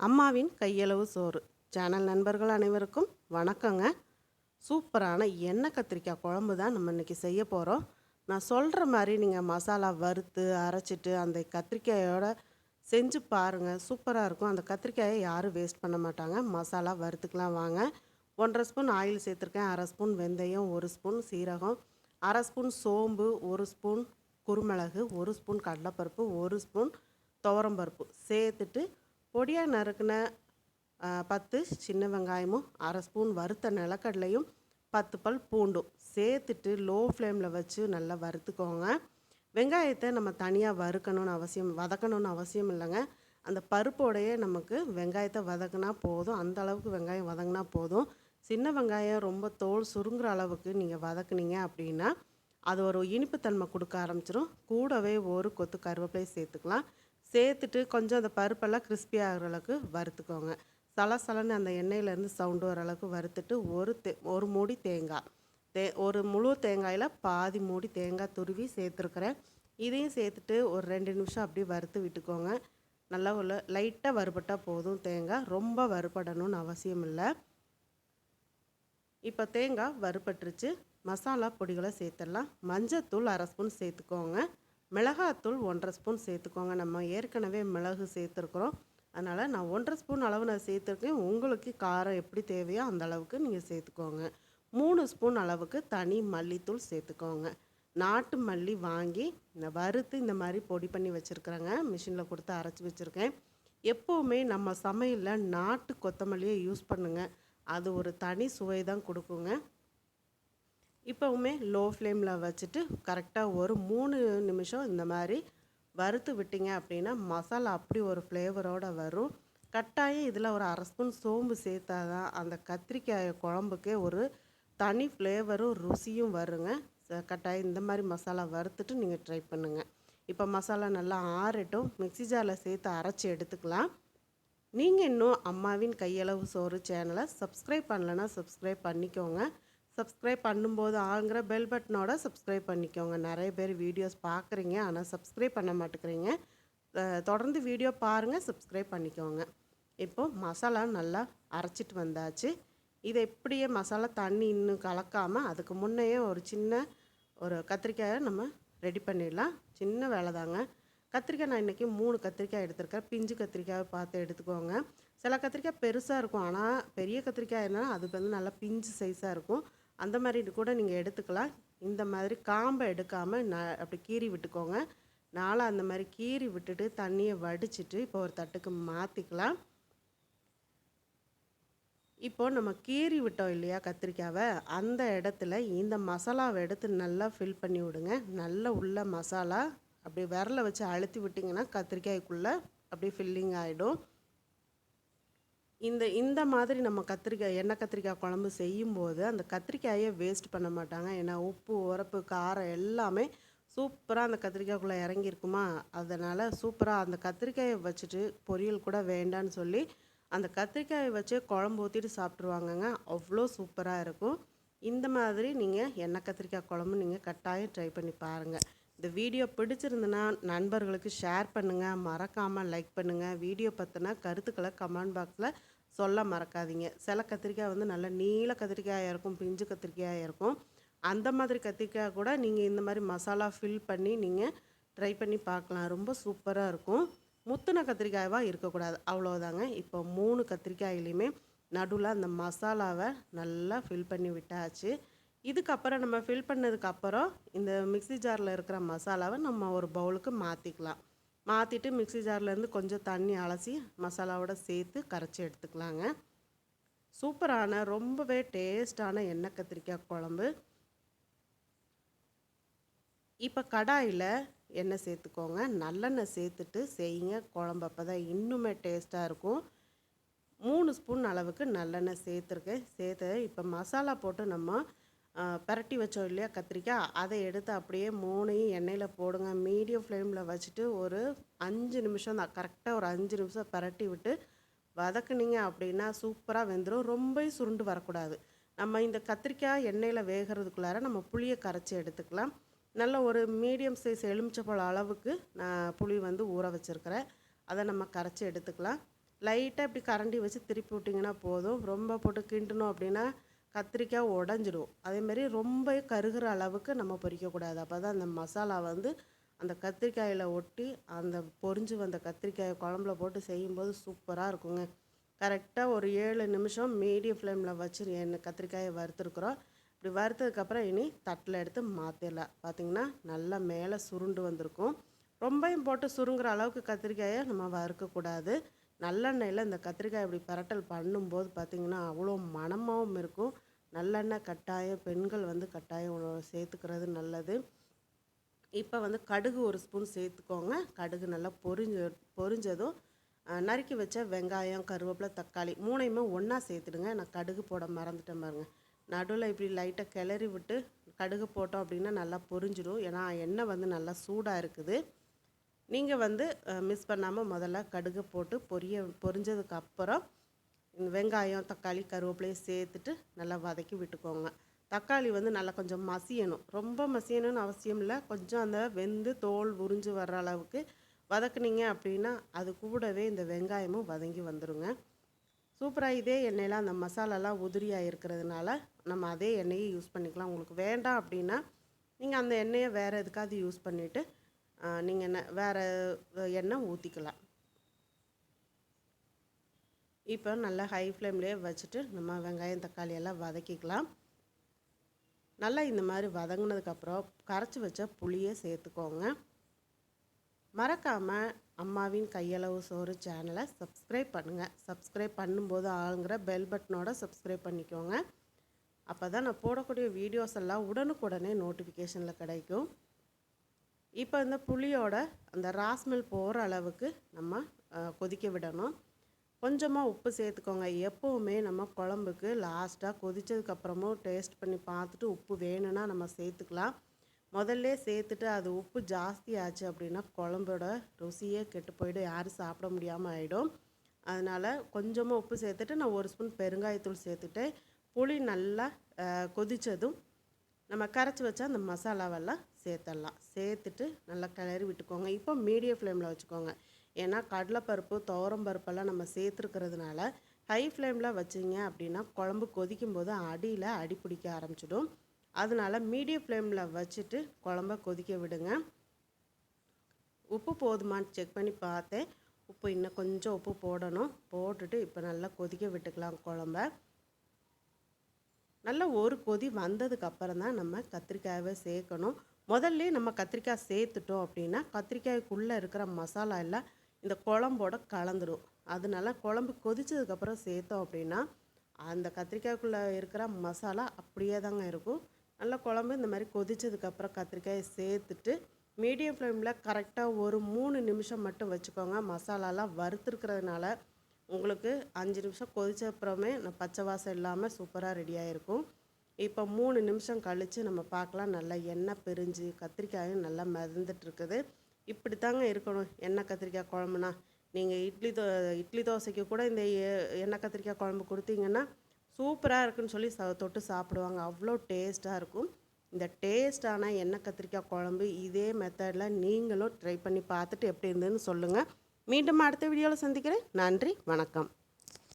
அம்மாவின் கையளவு சோறு. சேனல் நண்பர்கள் அனைவருக்கும் வணக்கங்க. சூப்பரான எண்ணெய் கத்திரிக்காய் குழம்பு தான் நம்ம இன்றைக்கி செய்ய போகிறோம் நான் சொல்கிற மாதிரி நீங்கள் மசாலா வறுத்து அரைச்சிட்டு அந்த கத்திரிக்காயோட செஞ்சு பாருங்கள் சூப்பராக இருக்கும். அந்த கத்திரிக்காயை யாரும் வேஸ்ட் பண்ண மாட்டாங்க. மசாலா வறுத்துக்கலாம் வாங்க. ஒன்றரை ஸ்பூன் ஆயில் சேர்த்துருக்கேன். அரை ஸ்பூன் வெந்தயம் ஒரு ஸ்பூன் சீரகம் அரை ஸ்பூன் சோம்பு ஒரு ஸ்பூன் குருமிளகு ஒரு ஸ்பூன் கடலைப்பருப்பு ஒரு ஸ்பூன் துவரம்பருப்பு. சேர்த்துட்டு பொடியாக நறுக்கின பத்து சின்ன வெங்காயமும் அரை ஸ்பூன் வறுத்த நிலக்கடலையும் பத்து பல் பூண்டும் சேர்த்துட்டு லோ ஃப்ளேமில் வச்சு நல்லா வறுத்துக்கோங்க. வெங்காயத்தை நம்ம தனியாக வறுக்கணும்னு அவசியம் வதக்கணும்னு அவசியம் இல்லைங்க. அந்த பருப்போடையே நமக்கு வெங்காயத்தை வதக்குனா போதும் அந்த அளவுக்கு வெங்காயம் வதங்கினா போதும். சின்ன வெங்காயம் ரொம்ப தோல் சுருங்குற அளவுக்கு நீங்கள் வதக்குனீங்க அப்படின்னா அது ஒரு இனிப்புத்தன்மை கொடுக்க ஆரம்பிச்சிடும் கூடவே ஒரு கொத்து கருவேப்பிலையை சேர்த்துக்கலாம். சேர்த்துட்டு கொஞ்சம் அந்த பருப்பெல்லாம் கிறிஸ்பி ஆகிற அளவுக்கு வறுத்துக்கோங்க. சலசலன்னு அந்த எண்ணெயிலேருந்து சவுண்டு வர அளவுக்கு வறுத்துட்டு ஒரு தே ஒரு மூடி தேங்காய். தே ஒரு முழு தேங்காயில் பாதி மூடி தேங்காய் துருவி சேர்த்துருக்குறேன். இதையும் சேர்த்துட்டு ஒரு ரெண்டு நிமிஷம் அப்படியே வறுத்து விட்டுக்கோங்க. நல்லா உள்ள லைட்டாக வறுபட்டால் போதும் தேங்காய். ரொம்ப வறுபடணும்னு அவசியம் இல்லை. இப்போ தேங்காய் வறுபட்டுருச்சு. மசாலா பொடிகளை சேர்த்துடலாம். மஞ்சத்தூள் அரை ஸ்பூன் சேர்த்துக்கோங்க. மிளகாத்தூள் ஒன்றரை ஸ்பூன் சேர்த்துக்கோங்க. நம்ம ஏற்கனவே மிளகு சேர்த்துருக்குறோம். அதனால் நான் ஒன்றரை ஸ்பூன் அளவு நான் சேர்த்துருக்கேன். உங்களுக்கு காரம் எப்படி தேவையோ அந்த அளவுக்கு நீங்கள் சேர்த்துக்கோங்க. மூணு ஸ்பூன் அளவுக்கு தனி மல்லித்தூள் சேர்த்துக்கோங்க. நாட்டு மல்லி வாங்கி இந்த வறுத்து இந்த மாதிரி பொடி பண்ணி வச்சுருக்குறேங்க. மிஷினில் கொடுத்து அரைச்சி வச்சுருக்கேன். எப்போவுமே நம்ம சமையலில் நாட்டு கொத்தமல்லியை யூஸ் பண்ணுங்கள் அது ஒரு தனி சுவை தான் கொடுக்குங்க. இப்போவுமே லோ ஃப்ளேமில் வச்சுட்டு கரெக்டாக ஒரு மூணு நிமிஷம் இந்த மாதிரி வறுத்து விட்டீங்க அப்படின்னா மசாலா அப்படி ஒரு ஃப்ளேவரோடு வரும். கட்டாயம் இதில் ஒரு அரை ஸ்பூன் சோம்பு சேர்த்தா தான் அந்த கத்திரிக்காய் குழம்புக்கே ஒரு தனி ஃப்ளேவரும் ருசியும் வருங்க. ச- கட்டாயம் இந்த மாதிரி மசாலா வறுத்துட்டு நீங்கள் ட்ரை பண்ணுங்கள் இப்போ மசாலா நல்லா ஆறட்டும். மிக்ஸி ஜாரில் சேர்த்து அரைச்சி எடுத்துக்கலாம். நீங்கள் இன்னும் அம்மாவின் கையளவு சோறு சேனலை சப்ஸ்கிரைப் பண்ணலைன்னா சப்ஸ்கிரைப் பண்ணிக்கோங்க. சப்ஸ்கிரைப் பண்ணும்போது ஆங்கிற பெல் பட்டனோட சப்ஸ்கிரைப் பண்ணிக்கோங்க. நிறைய பேர் வீடியோஸ் பார்க்குறீங்க ஆனால் சப்ஸ்கிரைப் பண்ண மாட்டேங்கிறீங்க. தொடர்ந்து வீடியோ பாருங்கள் சப்ஸ்கிரைப் பண்ணிக்கோங்க. இப்போது மசாலா நல்லா அரைச்சிட்டு வந்தாச்சு. இதை இப்படியே மசாலா தண்ணி இன்னும் கலக்காமல் அதுக்கு முன்னையே ஒரு சின்ன ஒரு கத்திரிக்காயை நம்ம ரெடி பண்ணிடலாம். சின்ன வேலை தாங்க. கத்திரிக்காய் நான் இன்றைக்கி மூணு கத்திரிக்காய் எடுத்திருக்கேன். பிஞ்சு கத்திரிக்காயை பார்த்து எடுத்துக்கோங்க. சில கத்திரிக்காய் பெருசாக இருக்கும். ஆனால் பெரிய கத்திரிக்காய் என்னன்னா அது வந்து நல்லா பிஞ்சு சைஸாக இருக்கும். அந்த மாதிரி கூட நீங்கள் எடுத்துக்கலாம். இந்த மாதிரி காம்பை எடுக்காமல் ந அப்படி கீறி விட்டுக்கோங்க. நாளாக அந்த மாதிரி கீறி விட்டுட்டு தண்ணியை வடிச்சிட்டு இப்போ ஒரு தட்டுக்கு மாற்றிக்கலாம் இப்போ நம்ம கீறி விட்டோம் இல்லையா கத்திரிக்காவை? அந்த இடத்துல இந்த மசாலாவை எடுத்து நல்லா ஃபில் பண்ணி விடுங்க. நல்ல உள்ள மசாலா அப்படி விரல வச்சு அழுத்தி விட்டிங்கன்னா கத்திரிக்காய்க்குள்ளே அப்படியே ஃபில்லிங் ஆகிடும் இந்த இந்த மாதிரி நம்ம கத்திரிக்காய் எண்ணெய் கத்திரிக்காய் குழம்பு செய்யும்போது அந்த கத்திரிக்காயை வேஸ்ட் பண்ண மாட்டாங்க. ஏன்னா உப்பு உரப்பு காரம் எல்லாமே சூப்பராக அந்த கத்திரிக்காய்க்குள்ளே இறங்கியிருக்குமா? அதனால் சூப்பராக அந்த கத்திரிக்காயை வச்சுட்டு பொரியல் கூட வேண்டான்னு சொல்லி அந்த கத்திரிக்காயை வச்சு குழம்பு ஊற்றிட்டு சாப்பிட்ருவாங்கங்க அவ்வளோ சூப்பராக இருக்கும். இந்த மாதிரி நீங்கள் எண்ணெய் கத்திரிக்காய் குழம்பு நீங்கள் கட்டாயம் ட்ரை பண்ணி பாருங்கள் இந்த வீடியோ பிடிச்சிருந்துன்னா நண்பர்களுக்கு ஷேர் பண்ணுங்கள் மறக்காமல் லைக் பண்ணுங்கள் வீடியோ பற்றின கருத்துக்களை கமெண்ட் பாக்ஸில் சொல்ல மறக்காதீங்க. சில கத்திரிக்காய் வந்து நல்ல நீல கத்திரிக்காயாக இருக்கும் பிஞ்சு கத்திரிக்காயாக இருக்கும். அந்த மாதிரி கத்திரிக்காய் கூட நீங்கள் இந்த மாதிரி மசாலா ஃபில் பண்ணி நீங்கள் ட்ரை பண்ணி பார்க்கலாம். ரொம்ப சூப்பராக இருக்கும். முத்துன கத்திரிக்காயவாக இருக்கக்கூடாது. அவ்வளோதாங்க இப்போ மூணு கத்திரிக்காயிலையுமே நடுவில் அந்த மசாலாவை நல்லா ஃபில் பண்ணி விட்டாச்சு. இதுக்கப்புறம் நம்ம ஃபில் பண்ணதுக்கப்புறம் இந்த மிக்ஸி ஜாரில் இருக்கிற மசாலாவை நம்ம ஒரு பவுலுக்கு மாற்றிக்கலாம் மாற்றிட்டு மிக்ஸி ஜார்லேருந்து கொஞ்சம் தண்ணி அலசி மசாலாவோட சேர்த்து கரைச்சி எடுத்துக்கலாங்க. சூப்பரான ரொம்பவே டேஸ்டான எண்ணெய் கத்திரிக்காய் குழம்பு. இப்போ கடாயில் எண்ணெய் சேர்த்துக்கோங்க. நல்லெண்ணெய் சேர்த்துட்டு செய்யுங்க. குழம்பு அப்போ தான் இன்னுமே டேஸ்ட்டாக இருக்கும். மூணு ஸ்பூன் அளவுக்கு நல்லெண்ணெய் சேர்த்துருக்கேன். சேர்த்து இப்போ மசாலா போட்டு நம்ம பிரட்டி வச்சோம் இல்லையா கத்திரிக்காய்? அதை எடுத்து அப்படியே மூணையும் எண்ணெயில் போடுங்க. மீடியம் ஃப்ளேமில் வச்சுட்டு ஒரு அஞ்சு நிமிஷம் தான். கரெக்டாக ஒரு அஞ்சு நிமிஷம் பிரட்டி விட்டு வதக்குனீங்க அப்படின்னா சூப்பராக வெந்துடும் ரொம்ப சுருண்டு வரக்கூடாது. நம்ம இந்த கத்திரிக்காய் எண்ணெயில் வேகிறதுக்குள்ளார நம்ம புளியை கரைச்சி எடுத்துக்கலாம். நல்ல ஒரு மீடியம் சைஸ் எலுமிச்சப்பழம் அளவுக்கு நான் புளி வந்து ஊற வச்சுருக்கிறேன். அதை நம்ம கரைச்சி எடுத்துக்கலாம். லைட்டாக இப்படி கரண்டி வச்சு திருப்பி விட்டிங்கன்னா போதும். ரொம்ப போட்டு கிண்டணும் அப்படின்னா கத்திரிக்காய் உடஞ்சிடும். அதேமாரி ரொம்ப கருகிற அளவுக்கு நம்ம பொரிக்கக்கூடாது அப்போ தான் அந்த மசாலா வந்து அந்த கத்திரிக்காயில் ஒட்டி அந்த பொரிஞ்சு வந்த கத்திரிக்காயை குழம்புல போட்டு செய்யும்போது சூப்பராக இருக்குங்க. கரெக்டாக ஒரு ஏழு நிமிஷம் மீடியம் ஃப்ளேமில் வச்சு என்ன கத்திரிக்காயை வறுத்துருக்குறோம். இப்படி வறுத்ததுக்கப்புறம் இனி தட்டில் எடுத்து மாற்றிடலாம் பார்த்திங்கன்னா நல்லா மேலே சுருண்டு வந்திருக்கும். ரொம்பையும் போட்டு சுருங்குற அளவுக்கு கத்திரிக்காயை நம்ம வறுக்கக்கூடாது. நல்லெண்ணெயில் இந்த கத்திரிக்காய் இப்படி பரட்டல் பண்ணும்போது பார்த்திங்கன்னா அவ்வளோ மணமாகவும் இருக்கும். நல்லெண்ணெய் கட்டாயம் பெண்கள் வந்து கட்டாயம் உணவு சேர்த்துக்கிறது நல்லது. இப்போ வந்து கடுகு ஒரு ஸ்பூன் சேர்த்துக்கோங்க. கடுகு நல்லா பொரிஞ்ச பொரிஞ்சதும் நறுக்கி வச்ச வெங்காயம் கருவேப்பிலை தக்காளி மூணையுமே ஒன்றா சேர்த்துடுங்க. நான் கடுகு போட மறந்துட்டேன் பாருங்க. நடுவில் இப்படி லைட்டாக கிளறி விட்டு கடுகு போட்டோம் அப்படின்னா நல்லா பொரிஞ்சிடும் ஏன்னா எண்ணெய் வந்து நல்லா சூடாக இருக்குது. நீங்கள் வந்து மிஸ் பண்ணாமல் முதல்ல கடுகு போட்டு பொரிய பொரிஞ்சதுக்கு அப்புறம் வெங்காயம் தக்காளி கருவேப்பிலையை சேர்த்துட்டு நல்லா வதக்கி விட்டுக்கோங்க. தக்காளி வந்து நல்லா கொஞ்சம் மசியணும். ரொம்ப மசியணும்னு அவசியம் இல்லை. கொஞ்சம் அந்த வெந்து தோல் உறிஞ்சு வர்ற அளவுக்கு வதக்குனீங்க அப்படின்னா அது கூடவே இந்த வெங்காயமும் வதங்கி வந்துடுங்க சூப்பராக இதே எண்ணெயில் அந்த மசாலாலாம் உதிரியாக இருக்கிறதுனால நம்ம அதே எண்ணெயை யூஸ் பண்ணிக்கலாம். உங்களுக்கு வேண்டாம் அப்படின்னா நீங்கள் அந்த எண்ணெயை வேறு எதுக்காவது யூஸ் பண்ணிவிட்டு நீங்கள் என்ன வேறு எண்ணெய் ஊற்றிக்கலாம் இப்போ நல்லா ஹை ஃப்ளேம்லேயே வச்சுட்டு நம்ம வெங்காயம் தக்காளி எல்லாம் வதக்கிக்கலாம். நல்லா இந்த மாதிரி வதங்கினதுக்கப்புறம் கரைச்சி வச்ச புளியை சேர்த்துக்கோங்க. மறக்காமல் அம்மாவின் கையளவு சோறு சேனலை சப்ஸ்கிரைப் பண்ணுங்கள் சப்ஸ்கிரைப் பண்ணும்போது ஆளுங்கிற பெல் பட்டனோட சப்ஸ்கிரைப் பண்ணிக்கோங்க. அப்போ தான் நான் போடக்கூடிய வீடியோஸ் எல்லாம் உடனுக்குடனே நோட்டிஃபிகேஷனில் கிடைக்கும். இப்போ இந்த புளியோட அந்த ராஸ்மெல் போகிற அளவுக்கு நம்ம கொதிக்க விடணும். கொஞ்சமாக உப்பு சேர்த்துக்கோங்க. எப்போவுமே நம்ம குழம்புக்கு லாஸ்ட்டாக கொதித்ததுக்கப்புறமும் டேஸ்ட் பண்ணி பார்த்துட்டு உப்பு வேணும்னா நம்ம சேர்த்துக்கலாம். முதல்ல சேர்த்துட்டு அது உப்பு ஜாஸ்தி ஆச்சு அப்படின்னா குழம்போட ருசியே கெட்டு போயிடும். யாரும் சாப்பிட முடியாமல் ஆகிடும் அதனால் கொஞ்சமாக உப்பு சேர்த்துட்டு நான் ஒரு ஸ்பூன் பெருங்காயத்தூள் சேர்த்துட்டு புளி நல்லா கொதித்ததும் நம்ம கரைச்சி வச்சா அந்த மசாலாவெல்லாம் சேர்த்துடலாம் சேர்த்துட்டு நல்லா கிளறி விட்டுக்கோங்க. இப்போ மீடியம் ஃப்ளேமில் வச்சுக்கோங்க. ஏன்னா கடலைப்பருப்பு துவரம் பருப்பெல்லாம் நம்ம சேர்த்துருக்கிறதுனால ஹை ஃப்ளேமில் வச்சிங்க அப்படின்னா குழம்பு கொதிக்கும் போது அடியில் அடி பிடிக்க ஆரம்பிச்சிடும். அதனால மீடியம் ஃப்ளேமில் வச்சுட்டு குழம்ப கொதிக்க விடுங்க. உப்பு போதுமான்னு செக் பண்ணி பார்த்தேன். உப்பு இன்னும் கொஞ்சம் உப்பு போடணும். போட்டுட்டு இப்போ நல்லா கொதிக்க விட்டுக்கலாம் குழம்ப. நல்லா ஒரு கொதி வந்ததுக்கு அப்புறம் தான் நம்ம கத்திரிக்காயை சேர்க்கணும். முதல்ல நம்ம கத்திரிக்காய் சேர்த்துட்டோம் அப்படின்னா கத்திரிக்காய்க்குள்ளே இருக்கிற மசாலா எல்லாம் இந்த குழம்போட கலந்துடும் அதனால குழம்பு கொதிச்சதுக்கப்புறம் சேர்த்தோம் அப்படின்னா அந்த கத்திரிக்காய்க்குள்ளே இருக்கிற மசாலா அப்படியே தாங்க இருக்கும். நல்லா குழம்பு இந்த மாதிரி கொதிச்சதுக்கப்புறம் கத்திரிக்காயை சேர்த்துட்டு மீடியம் ஃப்ளேமில் கரெக்டாக ஒரு மூணு நிமிஷம் மட்டும் வச்சுக்கோங்க. மசாலாலாம் வறுத்துருக்கிறதுனால உங்களுக்கு அஞ்சு நிமிஷம் கொதிச்ச அப்புறமே பச்சை வாசம் இல்லாமல் சூப்பராக ரெடியாக இருக்கும் இப்போ மூணு நிமிஷம் கழித்து நம்ம பார்க்கலாம். நல்லா எண்ணெய் பிரிஞ்சு கத்திரிக்காயும் நல்லா மிதந்துட்டுருக்குது. இப்படி தாங்க இருக்கணும். எண்ணெய் கத்திரிக்காய் குழம்புனா. நீங்கள் இட்லி தோ இட்லி தோசைக்கு கூட இந்த எ- எண்ணெய் கத்திரிக்காய் குழம்பு கொடுத்தீங்கன்னா சூப்பராக இருக்குன்னு சொல்லி ச தொட்டு சாப்பிடுவாங்க. அவ்வளோ டேஸ்ட்டாக இருக்கும். இந்த டேஸ்டான எண்ணெய் கத்திரிக்காய் குழம்பு இதே மெத்தடில் நீங்களும் ட்ரை பண்ணி பார்த்துட்டு எப்படி இருந்ததுன்னு சொல்லுங்கள் மீண்டும் அடுத்த வீடியோவில் சந்திக்கிறேன். நன்றி வணக்கம்.